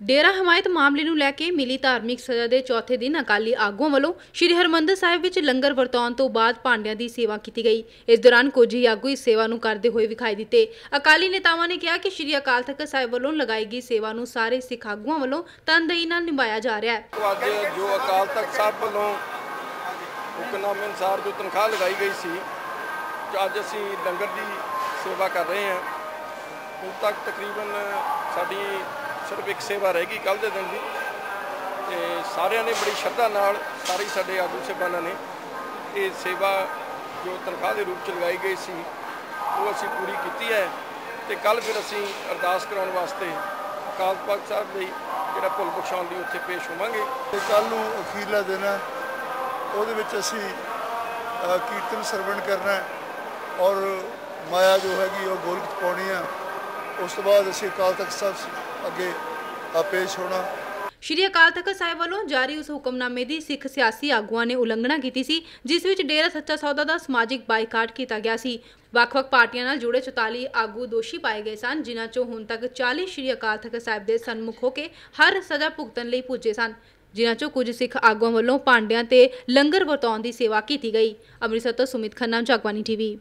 ਡੇਰਾ ਹਮਾਇਤ ਮਾਮਲੇ ਨੂੰ ਲੈ ਕੇ ਮਿਲੀ ਧਾਰਮਿਕ ਸਜ਼ਾ ਦੇ ਚੌਥੇ ਦਿਨ ਅਕਾਲੀ ਆਗੂਆਂ ਵੱਲੋਂ ਸ੍ਰੀ ਹਰਮੰਦਰ ਸਾਹਿਬ ਵਿੱਚ ਲੰਗਰ ਵਰਤਾਉਣ ਤੋਂ ਬਾਅਦ ਭਾਂਡਿਆਂ ਦੀ ਸੇਵਾ ਕੀਤੀ ਗਈ। ਇਸ ਦੌਰਾਨ ਕੁਝ ਹੀ ਆਗੂ ਇਸ ਸੇਵਾ ਨੂੰ ਕਰਦੇ ਹੋਏ ਵਿਖਾਈ ਦਿੱਤੇ। ਅਕਾਲੀ ਨੇਤਾਵਾਂ ਨੇ ਕਿਹਾ ਕਿ ਸ੍ਰੀ ਅਕਾਲ ਤਖਤ ਸਾਹਿਬ ਵੱਲੋਂ ਲਗਾਈ ਗਈ ਸੇਵਾ ਨੂੰ ਸਾਰੇ ਸਿੱਖ ਆਗੂਆਂ ਵੱਲੋਂ ਤਨਦੇਹੀ ਨਾਲ ਨਿਭਾਇਆ ਜਾ ਰਿਹਾ ਹੈ। ਅੱਜ ਜੋ ਅਕਾਲ ਤਖਤ ਸਾਹਿਬ ਵੱਲੋਂ ਹੁਕਮਨਾਮੇ ਅਨੁਸਾਰ ਜੋ ਤਨਖਾਹ ਲਗਾਈ ਗਈ ਸੀ ਅੱਜ ਅਸੀਂ ਲੰਗਰ ਦੀ ਸੇਵਾ ਕਰ ਰਹੇ ਹਾਂ। ਹੁਣ ਤੱਕ ਤਕਰੀਬਨ ਸਾਡੀ ਸਿਰਫ ਇੱਕ ਸੇਵਾ ਰਹਿ ਗਈ ਕੱਲ ਦੇ ਦਿਨ ਦੀ। ਤੇ ਸਾਰਿਆਂ ਨੇ ਬੜੀ ਸ਼ਰਧਾ ਨਾਲ ਸਾਰੇ ਸਾਡੇ ਆਗੂ ਸਾਹਿਬਾਨਾਂ ਨੇ ਇਹ ਸੇਵਾ ਜੋ ਤਨਖਾਹ ਦੇ ਰੂਪ ਚ ਲਗਾਈ ਗਈ ਸੀ, ਉਹ ਅਸੀਂ ਪੂਰੀ ਕੀਤੀ ਹੈ। ਤੇ ਕੱਲ ਫਿਰ ਅਸੀਂ ਅਰਦਾਸ ਕਰਾਉਣ ਵਾਸਤੇ ਅਕਾਲ ਤਖਤ ਸਾਹਿਬ ਲਈ ਜਿਹੜਾ ਭੁੱਲ ਬਖਸ਼ਾਉਣ ਲਈ ਉੱਥੇ ਪੇਸ਼ ਹੋਵਾਂਗੇ। ਤੇ ਕੱਲ ਨੂੰ ਅਖੀਰਲਾ ਦਿਨ ਹੈ, ਉਹਦੇ ਵਿੱਚ ਅਸੀਂ ਕੀਰਤਨ ਸਰਵਣ ਕਰਨਾ ਔਰ ਮਾਇਆ ਜੋ ਹੈਗੀ ਉਹ ਗੋਲਕ ਪਾਉਣੀ ਆ। ਉਸ ਤੋਂ ਬਾਅਦ ਅਸੀਂ ਅਕਾਲ ਤਖਤ ਸਾਹਿਬ ਅੱਗੇ ਪੇਸ਼ ਹੋਣਾ। ਸ਼੍ਰੀ ਅਕਾਲ ਤਖਤ ਸਾਹਿਬ ਵੱਲੋਂ ਜਾਰੀ ਉਸ ਹੁਕਮਨਾਮੇ ਦੀ ਸਿੱਖ ਸਿਆਸੀ ਆਗੂਆਂ ਨੇ ਉਲੰਘਣਾ ਕੀਤੀ ਸੀ, ਜਿਸ ਵਿੱਚ ਡੇਰਾ ਸੱਚਾ ਸੌਦਾ ਦਾ ਸਮਾਜਿਕ ਬਾਈਕਾਟ ਕੀਤਾ ਗਿਆ ਸੀ। ਵੱਖ-ਵੱਖ ਪਾਰਟੀਆਂ ਨਾਲ ਜੁੜੇ 44 ਆਗੂ ਦੋਸ਼ੀ ਪਾਏ ਗਏ ਸਨ, ਜਿਨ੍ਹਾਂ ਚੋਂ ਹੁਣ ਤੱਕ 40 ਸ਼੍ਰੀ ਅਕਾਲ ਤਖਤ ਸਾਹਿਬ ਦੇ ਸਨਮੁਖ ਹੋ ਕੇ ਹਰ ਸਜ਼ਾ ਭੁਗਤਣ ਲਈ ਪੁੱਜੇ ਸਨ, ਜਿਨ੍ਹਾਂ ਚੋਂ ਕੁਝ ਸਿੱਖ ਆਗੂਆਂ ਵੱਲੋਂ ਪਾਂਡਿਆਂ ਤੇ ਲੰਗਰ ਵਰਤਾਉਣ ਦੀ ਸੇਵਾ ਕੀਤੀ ਗਈ। ਅੰਮ੍ਰਿਤਸਰ ਤੋਂ ਸੁਮਿਤ ਖੰਨਾ ਜਗਬਾਨੀ ਟੀਵੀ।